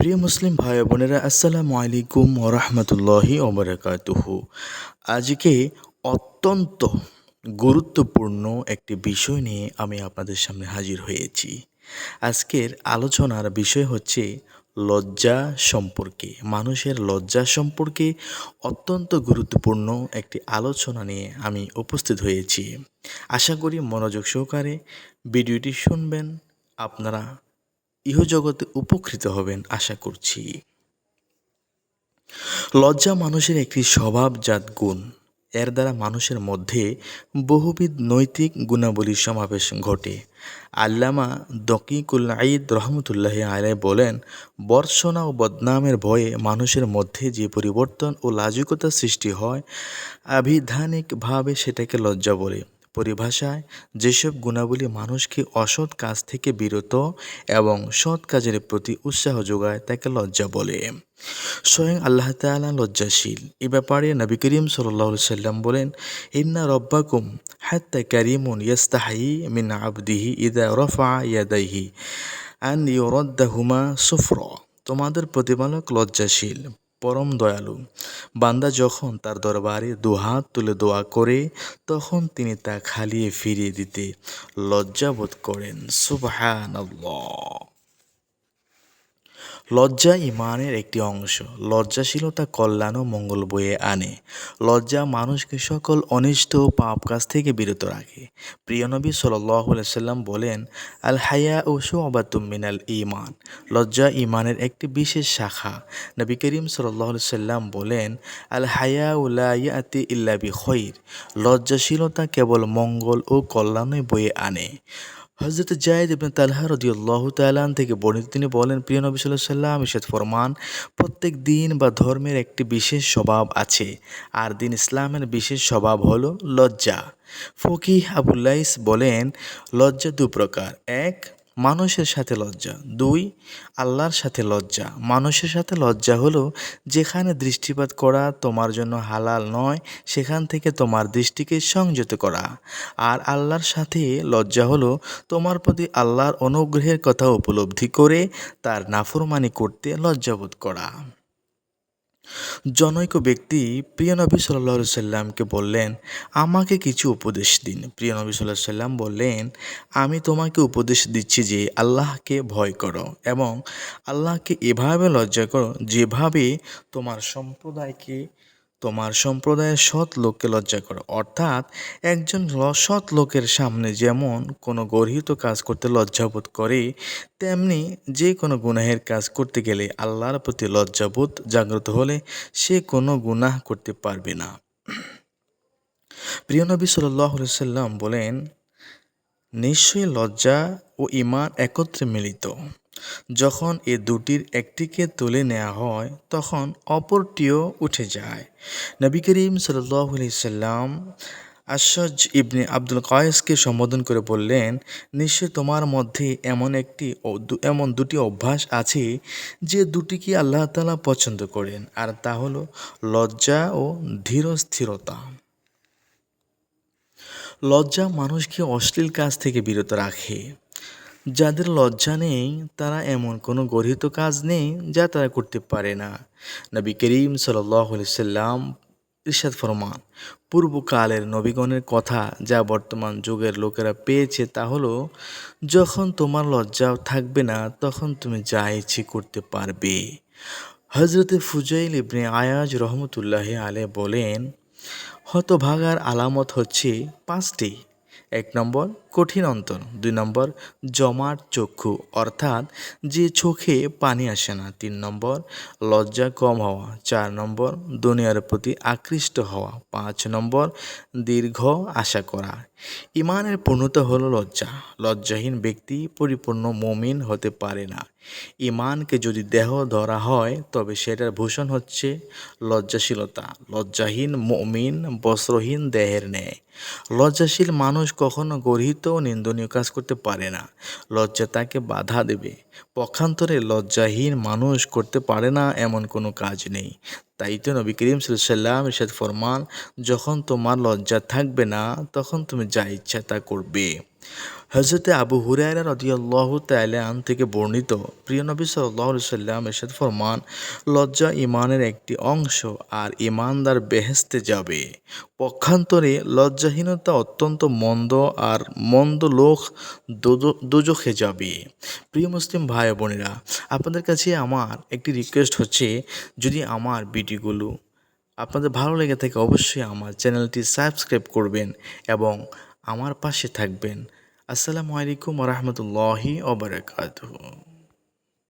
প্রিয় মুসলিম ভাই বোনেরা, আসসালামু আলাইকুম ওরহমতুল্লাহি ওবরাকাতুহু আজকে অত্যন্ত গুরুত্বপূর্ণ একটি বিষয় নিয়ে আমি আপনাদের সামনে হাজির হয়েছি। আজকের আলোচনার বিষয় হচ্ছে লজ্জা সম্পর্কে। মানুষের লজ্জা সম্পর্কে অত্যন্ত গুরুত্বপূর্ণ একটি আলোচনা নিয়ে আমি উপস্থিত হয়েছি। আশা করি মনোযোগ সহকারে ভিডিওটি শুনবেন। আপনারা ইহজগতে উপকৃত হবেন, আশা করছি। লজ্জা মানুষের একটি স্বভাবজাত গুণ। এর দ্বারা মানুষের মধ্যে বহুবিধ নৈতিক গুণাবলীর সমাবেশ ঘটে। আল্লামা দকিকুল আইদ রহমতুল্লাহ আলাই বলেন, বর্ষণা ও বদনামের ভয়ে মানুষের মধ্যে যে পরিবর্তন ও লাজুকতা সৃষ্টি হয় আবিধানিকভাবে সেটাকে লজ্জা বলে। পরিভাষায়, যেসব গুণাবলী মানুষকে অসৎ কাজ থেকে বিরত এবং সৎ কাজের প্রতি উৎসাহ যোগায়, তাকে লজ্জা বলে। স্বয়ং আল্লাহ তালা লজ্জাশীল। এ ব্যাপারে নবী করিম সাল্লাহ সাল্লাম বলেন, ইন্না রব্বাকুম হাত্তা কারিমুন ইয়াস্তাহাই মিন আবদিহি ইদা রফা ইয়াদাইহি আন ইউরদ্দাহুমা সুফর। তোমাদের প্রতিপালক লজ্জাশীল। পরম দয়ালু। বান্দা যখন তার দরবারে দুহাত তুলে দোয়া করে, তখন তিনি তা খালিয়ে ফিরিয়ে দিতে লজ্জাবোধ করেন। সুবহান লজ্জা ইমানের একটি অংশ। লজ্জাশীলতা কল্যাণ ও মঙ্গল বয়ে আনে। লজ্জা মানুষকে সকল অনিষ্ট ও পাপ কাজ থেকে বিরত রাখে। প্রিয় নবী সাল্লাম বলেন, আল হায়া ও মিনাল ইমান লজ্জা ইমানের একটি বিশেষ শাখা। নবী করিম সাল্লাম বলেন, আল হায়া উল্লায়াতি ইল্লাবি খৈর। লজ্জাশীলতা কেবল মঙ্গল ও কল্যাণই বয়ে আনে। হজরত জায়দ ইবনে তালহা রদিউল্লাহ তালান থেকে বর্ণিত, তিনি বলেন, প্রিয় নবী সাল্লাহ সাল্লাম ইশাদ ফরমান, প্রত্যেক দিন বা ধর্মের একটি বিশেষ স্বভাব আছে। আর দিন ইসলামের বিশেষ স্বভাব হলো লজ্জা। ফকিহ আবুল্লাইস বলেন, লজ্জা দু প্রকার। এক মানুষের সাথে লজ্জা। দুই, আল্লাহর সাথে লজ্জা। মানুষের সাথে লজ্জা হলো, যেখানে দৃষ্টিপাত করা তোমার জন্য হালাল নয়, সেখান থেকে তোমার দৃষ্টিকে সংযত করা। আর আল্লাহর সাথে লজ্জা হলো, তোমার প্রতি আল্লাহর অনুগ্রহের কথা উপলব্ধি করে তার নাফরমানি করতে লজ্জাবোধ করা। জনৈক ব্যক্তি প্রিয় নবী সাল্লা সাল্লামকে বললেন, আমাকে কিছু উপদেশ দিন। প্রিয় নবী সাল্লাহ সাল্লাম বললেন, আমি তোমাকে উপদেশ দিচ্ছি যে আল্লাহকে ভয় করো এবং আল্লাহকে এভাবে লজ্জা করো যেভাবে তোমার সম্প্রদায়কে তোমার সম্প্রদায়ের সৎ লোককে লজ্জা করো। অর্থাৎ একজন সৎ লোকের সামনে যেমন কোনো গর্হিত কাজ করতে লজ্জাবোধ করে, তেমনি যে কোনো গুনাহের কাজ করতে গেলে আল্লাহর প্রতি লজ্জাবোধ জাগ্রত হলে সে কোনো গুনাহ করতে পারবে না। প্রিয় নবী সাল্লাম বলেন, নিশ্চয়ই লজ্জা ও ইমান একত্রে মিলিত। যখন এ দুটির একটিকে তুলে নেওয়া হয়, তখন অপরটিও উঠে যায়। নবী করিম সাল্লাম আশাজ ইবনে আব্দুল কয়েসকে সম্বোধন করে বললেন, নিশ্চয় তোমার মধ্যে এমন একটি এমন দুটি অভ্যাস আছে যে দুটিকে আল্লাহ তালা পছন্দ করেন, আর তা হলো লজ্জা ও ধীরস্থিরতা। লজ্জা মানুষকে অশ্লীল কাজ থেকে বিরত রাখে। যাদের লজ্জা নেই, তারা এমন কোনো গর্হিত কাজ নেই যা তারা করতে পারে না। নবী করিম সাল্লাম ইরশাদ ফরমান, পূর্বকালের নবীগণের কথা যা বর্তমান যুগের লোকেরা পেয়েছে তা হলো, যখন তোমার লজ্জা থাকবে না, তখন তুমি যা ইচ্ছে করতে পারবে। হজরতে ফুজাইল ইবনে আয়াজ রহমতুল্লাহ আলে বলেন, হতভাগার আলামত হচ্ছে পাঁচটি। এক নম্বর কঠিন অন্তর, দুই নম্বর জমাট চক্ষু, অর্থাৎ যে চোখে পানি আসে না, তিন নম্বর লজ্জা কম হওয়া, চার নম্বর দুনিয়ার প্রতি আকৃষ্ট হওয়া, পাঁচ নম্বর দীর্ঘ আশা করা। ইমানের পূর্ণতা হলো লজ্জা, লজ্জাহীন ব্যক্তি পরিপূর্ণ মমিন হতে পারে না। ইমানকে যদি দেহ ধরা হয়, তবে সেটার ভূষণ হচ্ছে লজ্জাশীলতা। লজ্জাহীন মমিন বস্ত্রহীন দেহের ন্যায়। লজ্জাশীল মানুষ কখনো গর্হিত ও নিন্দনীয় কাজ করতে পারে না। লজ্জা তাকে বাধা দেবে। পক্ষান্তরে লজ্জাহীন মানুষ করতে পারে না এমন কোনো কাজ নেই। তাই তো নবী করিম সাল্লাম ইরশাদ ফরমান, যখন তোমার লজ্জা থাকবে না, তখন তুমি যা ইচ্ছা তা করবে। হজরতে আবু হুরায়রা রদিয়াল্লাহু তাইলান থেকে বর্ণিত, প্রিয় নবী সাল্লাম এরশাদ ফরমান, লজ্জা ইমানের একটি অংশ আর ইমানদার বেহেস্তে যাবে। পক্ষান্তরে লজ্জাহীনতা অত্যন্ত মন্দ আর মন্দ লোক দোজ- দোজখে যাবে। প্রিয় মুসলিম ভাই বোনেরা, আপনাদের কাছে আমার একটি রিকোয়েস্ট হচ্ছে, যদি আমার ভিডিওগুলো আপনাদের ভালো লেগে থাকে অবশ্যই আমার চ্যানেলটি সাবস্ক্রাইব করবেন এবং আমার পাশে থাকবেন। আসসালামু আলাইকুম রহমতুল্লাহি ওবরাকাতুহু